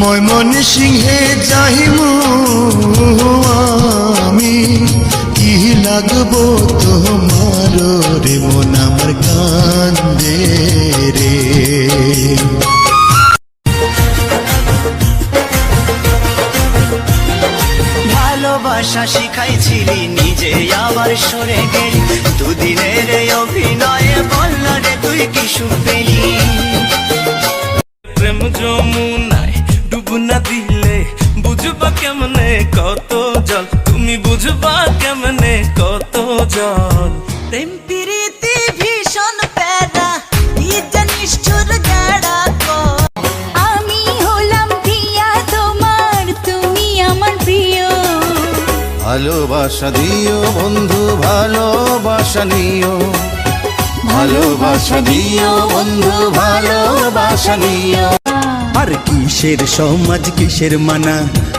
ময়মন সিংহে যাইমু আমি। কি লাগবো তোমার রে মন আমার কান্দে রে। ভালোবাসা শিখাইছিলি নিজে আবার সরে গেলি। দুদিনের অভিনয়ে বলল রে তুই কি সুখ প্রেম যমুনায় কেমনে কত জল প্রেম প্রীতি ভীষণ প্যারা কি জানিস চুর গাড়া আমি হলাম প্রিয়া তোমার তুমি আমার প্রিয়। ভালোবাসা দিও বন্ধু ভালোবাসা নিও। ভালোবাসা দিও বন্ধু ভালোবাসা নিও। আর কিসের সমাজ, কিসের মানা?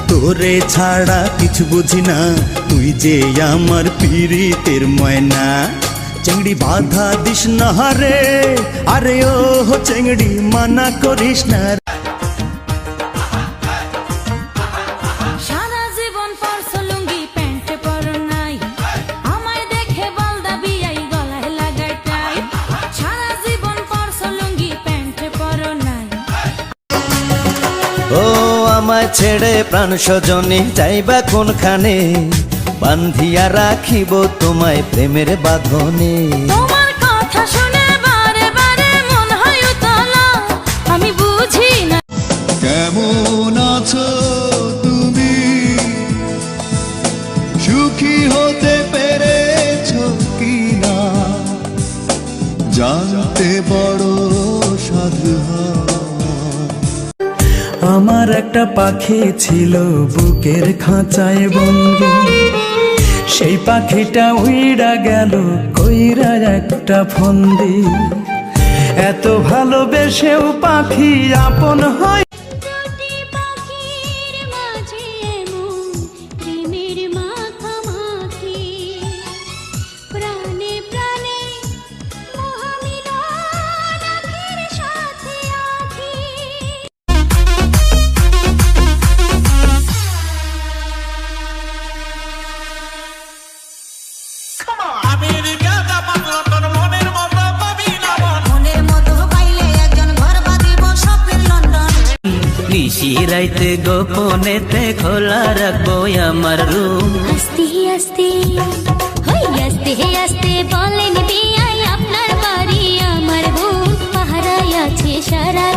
তোরে ছাড়া কিছু বুঝি না। তুই যে আমার পীড়িতের ময়না। চেংড়ি বাধা দিস না রে। আরে ও চেংড়ি মানা করিস না আমায় ছেড়ে প্রাণ স্বজনে যাইবা কোনখানে? বান্ধিয়া রাখিব তোমায় প্রেমের বাঁধনে। তোমার কথা শুনে বারে বারে মন হয় উতলা। আমি বুঝি না। কেমন আছো তুমি? সুখী হতে পেরেছ জানতে বড় সাধু আমার একটা পাখি ছিল, বুকের খাঁচায় বন্দি। সেই পাখিটা উইড়া গেল, কইরা একটা ফন্দি। এত ভালোবেসেও পাখি আপন হয় নিশি রাইতে গোপনেতে খোলা রাখব আমার রুম। আস্তে আস্তে, হই আস্তে আস্তে, বলেন বিয়াই আপনার বাড়ি, আমার বোন পাহারায় আছে বুঝতে